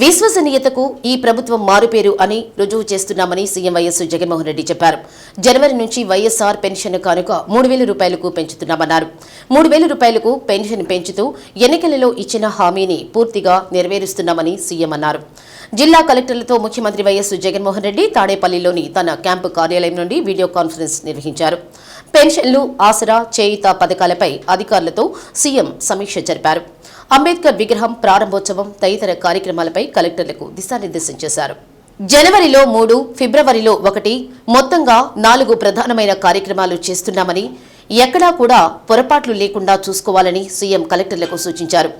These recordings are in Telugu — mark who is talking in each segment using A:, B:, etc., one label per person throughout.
A: విశ్వసనీయతకు ఈ ప్రభుత్వం మారుపేరు అని రుజువు చేస్తున్నామని సీఎం వైఎస్ జగన్మోహన్ రెడ్డి చెప్పారు. జనవరి నుంచి వైఎస్ఆర్ పెన్షన్ కానుక మూడు వేల రూపాయలకు పెంచుతున్నామన్నారు. మూడు వేల రూపాయలకు పెన్షన్ పెంచుతూ ఎన్నికలలో ఇచ్చిన హామీని పూర్తిగా నెరవేరుస్తున్నామని సీఎం అన్నారు. జిల్లా కలెక్టర్లతో ముఖ్యమంత్రి వైఎస్ జగన్మోహన్ రెడ్డి తాడేపల్లిలోని తన క్యాంపు కార్యాలయం నుండి వీడియో కాన్ఫరెన్స్ నిర్వహించారు. పెన్షన్లు ఆసరా చేయుత పథకాలపై అధికారులతో సీఎం సమీక్ష జరిపారు. అంబేద్కర్ విగ్రహం ప్రారంభోత్సవం తదితర కార్యక్రమాలపై కలెక్టర్లకు దిశానిర్దేశం చేశారు. జనవరిలో మూడు ఫిబ్రవరిలో ఒకటి మొత్తంగా నాలుగు ప్రధానమైన కార్యక్రమాలు చేస్తున్నామని ఎక్కడా కూడా పొరపాట్లు లేకుండా చూసుకోవాలని సీఎం కలెక్టర్లకు సూచించారు.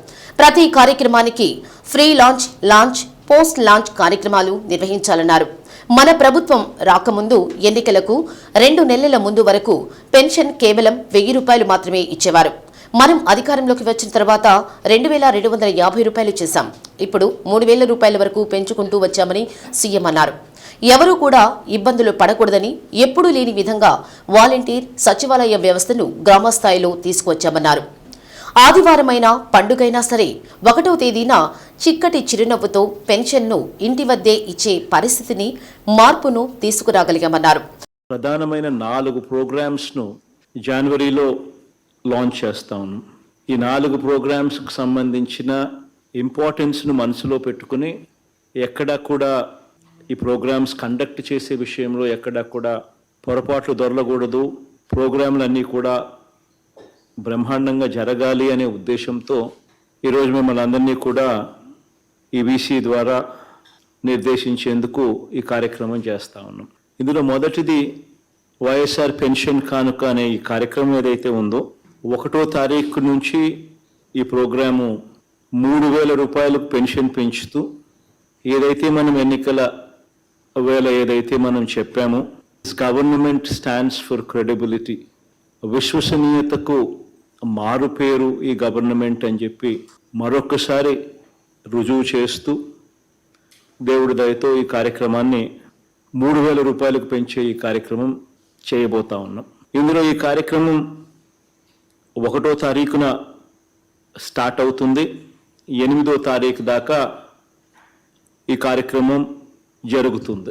A: ప్రతి కార్యక్రమానికి pre launch launch post launch కార్యక్రమాలు నిర్వహించాలన్నారు. మన ప్రభుత్వం రాకముందు ఎన్నికలకు రెండు నెలల ముందు వరకు పెన్షన్ కేవలం వెయ్యి రూపాయలు మాత్రమే ఇచ్చేవారు. మనం అధికారంలోకి వచ్చిన తర్వాత రెండు వేల రెండు వందల యాభై రూపాయలు చేశాం. ఇప్పుడు మూడు వేల రూపాయల వరకు పెంచుకుంటూ వచ్చామని సీఎం అన్నారు. ఎవరూ కూడా ఇబ్బందులు పడకూడదని ఎప్పుడూ లేని విధంగా వాలంటీర్ సచివాలయ వ్యవస్థను గ్రామస్థాయిలో తీసుకువచ్చామన్నారు. ఆదివారమైన పండుగైనా సరే ఒకటో తేదీన చిక్కటి చిరునవ్వుతో పెన్షన్ను ఇంటి వద్దే ఇచ్చే పరిస్థితిని మార్పును తీసుకురాగలిగామన్నారు.
B: ప్రధానమైన నాలుగు ప్రోగ్రామ్స్ను జనవరిలో లాంచ్ చేస్తాను. ఈ నాలుగు ప్రోగ్రామ్స్కి సంబంధించిన ఇంపార్టెన్స్ను మనసులో పెట్టుకుని ఎక్కడా కూడా ఈ ప్రోగ్రామ్స్ కండక్ట్ చేసే విషయంలో ఎక్కడా కూడా పొరపాట్లు దొరలకూడదు. ప్రోగ్రాంలన్నీ కూడా బ్రహ్మాండంగా జరగాలి అనే ఉద్దేశంతో ఈరోజు మిమ్మల్ని అందరినీ కూడా ఈ వీసీ ద్వారా నిర్దేశించేందుకు ఈ కార్యక్రమం చేస్తా ఉన్నాం. ఇందులో మొదటిది వైఎస్ఆర్ పెన్షన్ కానుక అనే ఈ కార్యక్రమం ఏదైతే ఉందో ఒకటో తారీఖు నుంచి ఈ ప్రోగ్రాము మూడు వేల రూపాయలకు పెన్షన్ పెంచుతూ ఏదైతే మనం ఎన్నికల వేళ ఏదైతే మనం చెప్పామో గవర్నమెంట్ స్టాండ్స్ ఫర్ క్రెడిబిలిటీ విశ్వసనీయతకు మారు పేరు ఈ గవర్నమెంట్ అని చెప్పి మరొకసారి రుజువు చేస్తూ దేవుడి దయతో ఈ కార్యక్రమాన్ని మూడు వేల రూపాయలకు పెంచే ఈ కార్యక్రమం చేయబోతా ఉన్నాం. ఇందులో ఈ కార్యక్రమం ఒకటో తారీఖున స్టార్ట్ అవుతుంది. ఎనిమిదో తారీఖు దాకా ఈ కార్యక్రమం జరుగుతుంది.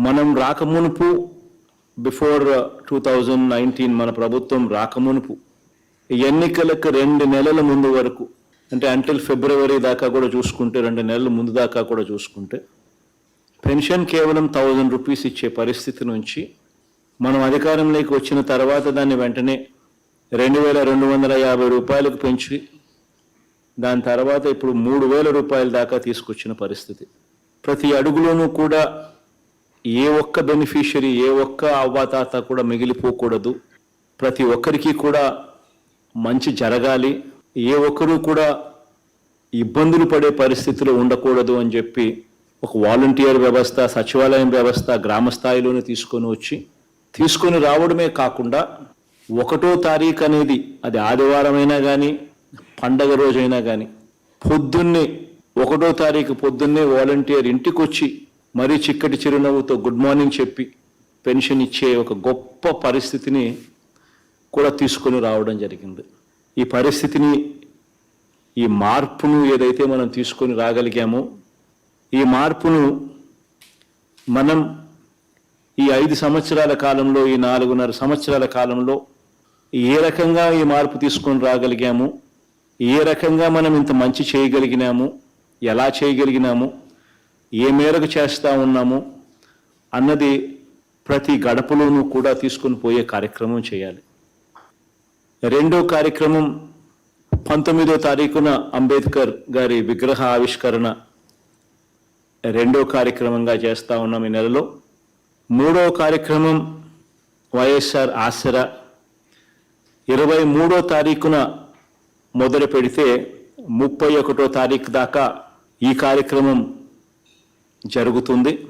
B: మనం రాకమునుపు బిఫోర్ టూ థౌజండ్ నైన్టీన్ మన ప్రభుత్వం రాకమునుపు ఎన్నికలకు రెండు నెలల ముందు వరకు అంటే అంటిల్ ఫిబ్రవరి దాకా కూడా చూసుకుంటే రెండు నెలల ముందు దాకా కూడా చూసుకుంటే పెన్షన్ కేవలం థౌజండ్ రూపీస్ ఇచ్చే పరిస్థితి నుంచి మనం అధికారంలోకి వచ్చిన తర్వాత దాన్ని వెంటనే రెండు వేల రెండు వందల యాభై రూపాయలకు పెంచి దాని తర్వాత ఇప్పుడు మూడు వేల రూపాయల దాకా తీసుకొచ్చిన పరిస్థితి. ప్రతి అడుగులోనూ కూడా ఏ ఒక్క బెనిఫిషియరీ ఏ ఒక్క అవ్వాతాత కూడా మిగిలిపోకూడదు. ప్రతి ఒక్కరికి కూడా మంచి జరగాలి. ఏ ఒక్కరూ కూడా ఇబ్బందులు పడే పరిస్థితిలో ఉండకూడదు అని చెప్పి ఒక వాలంటీర్ వ్యవస్థ సచివాలయం వ్యవస్థ గ్రామ స్థాయిలోనే తీసుకొని వచ్చి తీసుకొని రావడమే కాకుండా ఒకటో తారీఖు అనేది అది ఆదివారమైనా కానీ పండగ రోజైనా కానీ పొద్దున్నే ఒకటో తారీఖు పొద్దున్నే వాలంటీర్ ఇంటికి వచ్చి మరీ చిక్కటి చిరునవ్వుతో గుడ్ మార్నింగ్ చెప్పి పెన్షన్ ఇచ్చే ఒక గొప్ప పరిస్థితిని కూడా తీసుకొని రావడం జరిగింది. ఈ పరిస్థితిని ఈ మార్పును ఏదైతే మనం తీసుకొని రాగలిగామో ఈ మార్పును మనం ఈ ఐదు సంవత్సరాల కాలంలో ఈ నాలుగున్నర సంవత్సరాల కాలంలో ఏ రకంగా ఈ మార్పు తీసుకొని రాగలిగాము ఏ రకంగా మనం ఇంత మంచి చేయగలిగినాము ఎలా చేయగలిగినాము ఏ మేరకు చేస్తూ ఉన్నాము అన్నది ప్రతి గడపలోనూ కూడా తీసుకొని పోయే కార్యక్రమం చేయాలి. రెండో కార్యక్రమం పంతొమ్మిదో తారీఖున అంబేద్కర్ గారి విగ్రహ ఆవిష్కరణ రెండో కార్యక్రమంగా చేస్తా ఉన్నాం ఈ నెలలో. మూడో కార్యక్రమం వైఎస్ఆర్ ఆసరా. ఇరవై మూడో తారీఖున మొదలు పెడితే ముప్పై ఒకటో తారీఖు దాకా ఈ కార్యక్రమం జరుగుతుంది.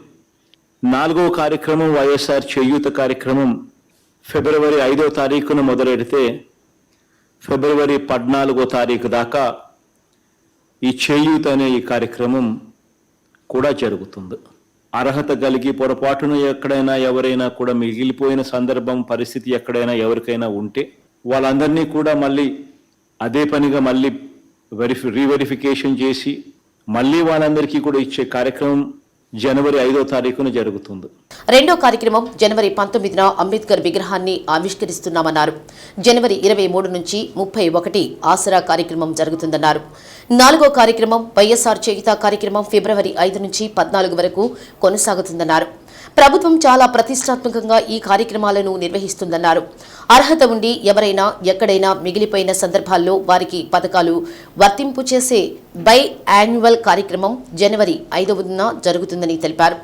B: నాలుగో కార్యక్రమం వైఎస్ఆర్ చేయూత కార్యక్రమం ఫిబ్రవరి ఐదో తారీఖున మొదలెడితే ఫిబ్రవరి పద్నాలుగో తారీఖు దాకా ఈ చేయూత అనే ఈ కార్యక్రమం కూడా జరుగుతుంది. అర్హత కలిగి పొరపాటున ఎక్కడైనా ఎవరైనా కూడా మిగిలిపోయిన సందర్భం పరిస్థితి ఎక్కడైనా ఎవరికైనా ఉంటే వాళ్ళందరినీ కూడా మళ్ళీ అదే పనిగా మళ్ళీ వెరిఫి రీవెరిఫికేషన్ చేసి మళ్ళీ వాళ్ళందరికీ కూడా ఇచ్చే కార్యక్రమం జనవరి ఐదో తారీఖున జరుగుతుంది.
A: రెండో కార్యక్రమం జనవరి పంతొమ్మిదిన అంబేద్కర్ విగ్రహాన్ని ఆవిష్కరిస్తున్నామన్నారు. జనవరి ఇరవై మూడు నుంచి ముప్పై ఒకటి ఆసరా కార్యక్రమం జరుగుతుందన్నారు. నాలుగో కార్యక్రమం వైఎస్ఆర్ చేయుత కార్యక్రమం ఫిబ్రవరి ఐదు నుంచి పద్నాలుగు వరకు కొనసాగుతుందన్నారు. ప్రభుత్వం చాలా ప్రతిష్టాత్మకంగా ఈ కార్యక్రమాలను నిర్వహిస్తుందన్నారు. అర్హత ఉండి ఎవరైనా ఎక్కడైనా మిగిలిపోయిన సందర్భాల్లో వారికి పథకాలు వర్తింపు చేసే బై యాన్యువల్ కార్యక్రమం జనవరి ఐదవన జరుగుతుందని తెలిపారు.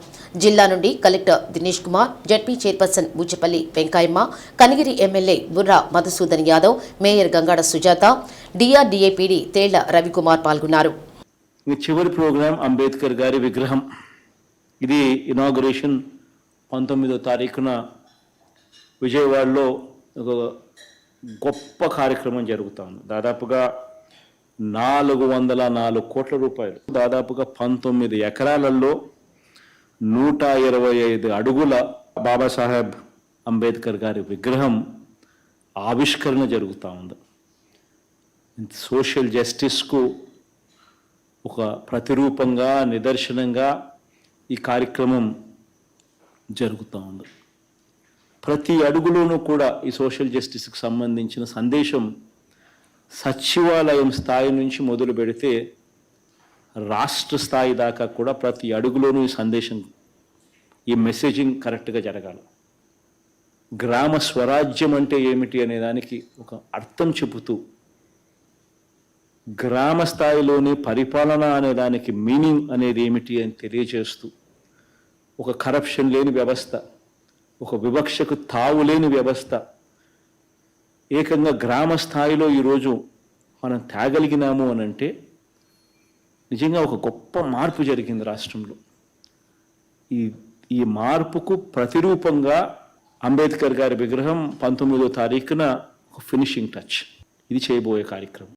A: జిల్లా నుండి collector Dinesh Kumar ZP chairperson Buchepalli Venkayamma Kanigiri MLA Burra Madhusudhan Yadav mayor Gangada Sujatha DRDA PD Thella Ravikumar పాల్గొన్నారు.
B: చివరి ప్రోగ్రాం అంబేద్కర్ గారి విగ్రహం. ఇది ఇనాగురేషన్ పంతొమ్మిదో తారీఖున విజయవాడలో ఒక గొప్ప కార్యక్రమం జరుగుతుంది దాదాపుగా నాలుగు వందల నాలుగు కోట్ల రూపాయలు. దాదాపుగా పంతొమ్మిది ఎకరాలలో నూట ఇరవై ఐదు అడుగుల బాబాసాహెబ్ అంబేద్కర్ గారి విగ్రహం ఆవిష్కరణ జరుగుతూ ఉంది. సోషల్ జస్టిస్కు ఒక ప్రతిరూపంగా నిదర్శనంగా ఈ కార్యక్రమం జరుగుతూ ఉంది. ప్రతి అడుగులోనూ కూడా ఈ సోషల్ జస్టిస్కి సంబంధించిన సందేశం సచివాలయం స్థాయి నుంచి మొదలు పెడితే రాష్ట్ర స్థాయి దాకా కూడా ప్రతి అడుగులోనూ ఈ సందేశం ఈ మెసేజింగ్ కరెక్ట్గా జరగాలి. గ్రామ స్వరాజ్యం అంటే ఏమిటి అనే దానికి ఒక అర్థం చెబుతూ గ్రామ స్థాయిలోని పరిపాలన అనే దానికి మీనింగ్ అనేది ఏమిటి అని తెలియజేస్తూ ఒక కరప్షన్ లేని వ్యవస్థ ఒక వివక్షకు తావు లేని వ్యవస్థ. ఏకంగా గ్రామ స్థాయిలో ఈరోజు మనం తేగలిగినాము అని అంటే నిజంగా ఒక గొప్ప మార్పు జరిగింది రాష్ట్రంలో. ఈ ఈ మార్పుకు ప్రతిరూపంగా అంబేద్కర్ గారి విగ్రహం పంతొమ్మిదో తారీఖున ఒక ఫినిషింగ్ టచ్ ఇది చేయబోయే కార్యక్రమం.